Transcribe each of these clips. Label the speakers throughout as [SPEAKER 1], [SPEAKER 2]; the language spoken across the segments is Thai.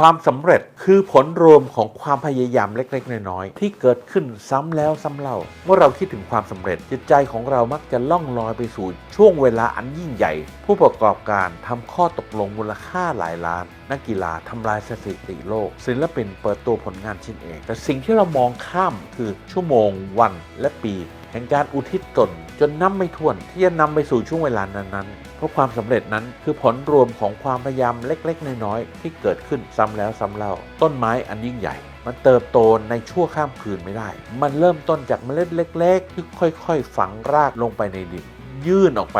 [SPEAKER 1] ความสำเร็จคือผลรวมของความพยายามเล็กๆ น้อยๆที่เกิดขึ้นซ้ำแล้วซ้ำเล่า เมื่อเราคิดถึงความสำเร็จจิตใจของเรามักจะล่องลอยไปสู่ช่วงเวลาอันยิ่งใหญ่ ผู้ประกอบการทำข้อตกลงมูลค่าหลายล้าน นักกีฬาทำลายสถิติโลก ศิลปินเปิดตัวผลงานชิ้นเอง แต่สิ่งที่เรามองข้ามคือชั่วโมง วันและปี แห่งการอุทิศตนจนนับไม่ถ้วนที่จะนำไปสู่ช่วงเวลานั้นๆ เพราะความสำเร็จนั้นคือผลรวมของความพยายามเล็กๆ น้อยๆ ที่เกิดขึ้นซ้ำแล้วซ้ำเล่า ต้นไม้อันยิ่งใหญ่ มันเติบโตในชั่วข้ามคืนไม่ได้ มันเริ่มต้นจากเมล็ดเล็ก ๆ ที่ค่อยๆ ฝังรากลงไปในดิน ยื่นออกไป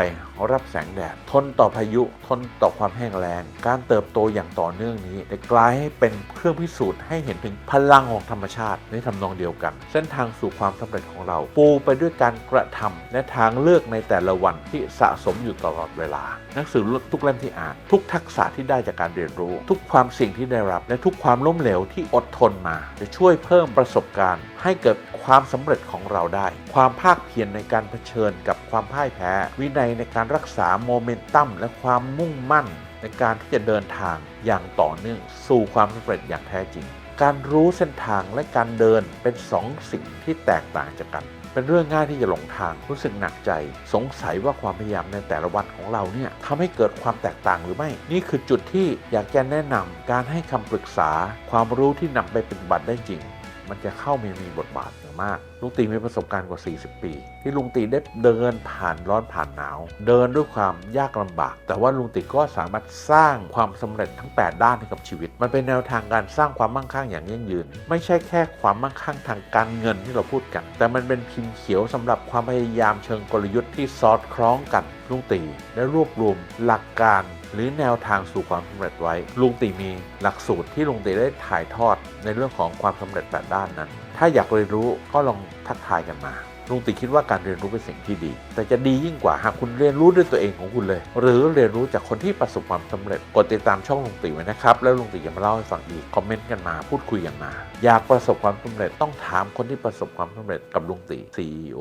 [SPEAKER 1] รับแสงแดด ทนต่อพายุ ทนต่อความแห้งแล้ง การเติบโตอย่างต่อเนื่องนี้ได้กลายให้เป็นเครื่องพิสูจน์ให้เห็นถึงพลังของธรรมชาติในทำนองเดียวกัน เส้นทางสู่ความสำเร็จของเรา ปูไปด้วยการกระทำและทางเลือกในแต่ละวันที่สะสมอยู่ตลอดเวลา หนังสือทุกเล่มที่อ่าน ทุกทักษะที่ได้จากการเรียนรู้ ทุกความสี่งที่ได้รับ และทุกความล้มเหลวที่อดทนมา จะช่วยเพิ่มประสบการณ์ ให้เกิดความสำเร็จของเราได้ ความภาคเพียรในการเผชิญกับความพ่ายแพ้ วินัยในการรักษาโมเมนตัมและความมุ่งมั่นในการที่จะเดินทางอย่างต่อเนื่องสู่ความสำเร็จอย่างแท้จริง การรู้เส้นทางและการเดินเป็นสองสิ่งที่แตกต่างจากกัน เป็นเรื่องง่ายที่จะหลงทางรู้สึกหนักใจ สงสัยว่าความพยายามในแต่ละวันของเราเนี่ยทำให้เกิดความแตกต่างหรือไม่ นี่คือจุดที่อยากจะแนะนำการให้คำปรึกษา ความรู้ที่นำไปปฏิบัติได้จริง มันจะเข้ามามีบทบาทอย่างมาก ลุงตีมีประสบการณ์กว่า 40 ปี ที่ลุงตีได้เดินผ่านร้อนผ่านหนาว เดินด้วยความยากลำบาก แต่ว่าลุงตีก็สามารถสร้างความสำเร็จทั้ง 8 ด้านให้กับชีวิต มันเป็นแนวทางการสร้างความมั่งคั่งอย่างยั่งยืน ไม่ใช่แค่ความมั่งคั่งทางการเงินที่เราพูดกัน แต่มันเป็นพิมพ์เขียวสำหรับความพยายามเชิงกลยุทธ์ที่สอดคล้องกัน ลุงตีได้รวบรวมหลักการหรือแนวทางสู่ความสำเร็จไว้ ลุงตีมีหลักสูตรที่ลุงตีได้ถ่ายทอดในเรื่องของความสำเร็จแปดด้านนั้น ถ้าอยากเรียนรู้ก็ลองทักทายกันมาลุงตีคิดว่าการเรียนรู้เป็นสิ่งที่ดี แต่จะดียิ่งกว่าหากคุณเรียนรู้ด้วยตัวเองของคุณเลย หรือเรียนรู้จากคนที่ประสบความสำเร็จ กดติดตามช่องลุงตีไว้นะครับ แล้วลุงตีจะมาเล่าให้ฟังอีก คอมเมนต์กันมา พูดคุยกันมา อยากประสบความสำเร็จต้องถามคนที่ประสบความสำเร็จกับลุงตี CEO